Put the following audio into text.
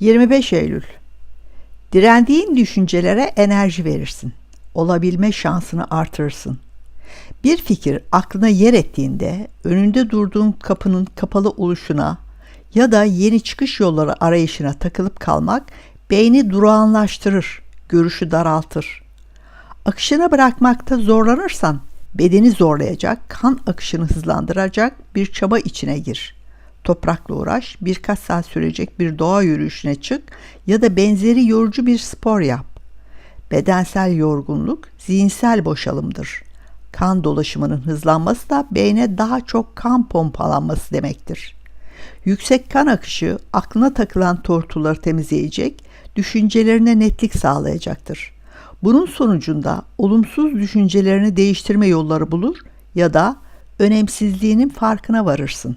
25 Eylül Direndiğin düşüncelere enerji verirsin. Olabilme şansını artırırsın. Bir fikir aklına yer ettiğinde önünde durduğun kapının kapalı oluşuna ya da yeni çıkış yolları arayışına takılıp kalmak beyni durağanlaştırır, görüşü daraltır. Akışına bırakmakta zorlanırsan bedeni zorlayacak, kan akışını hızlandıracak bir çaba içine gir. Toprakla uğraş, birkaç saat sürecek bir doğa yürüyüşüne çık ya da benzeri yorucu bir spor yap. Bedensel yorgunluk zihinsel boşalımdır. Kan dolaşımının hızlanması da beyne daha çok kan pompalanması demektir. Yüksek kan akışı aklına takılan tortuları temizleyecek, düşüncelerine netlik sağlayacaktır. Bunun sonucunda olumsuz düşüncelerini değiştirme yolları bulur ya da önemsizliğinin farkına varırsın.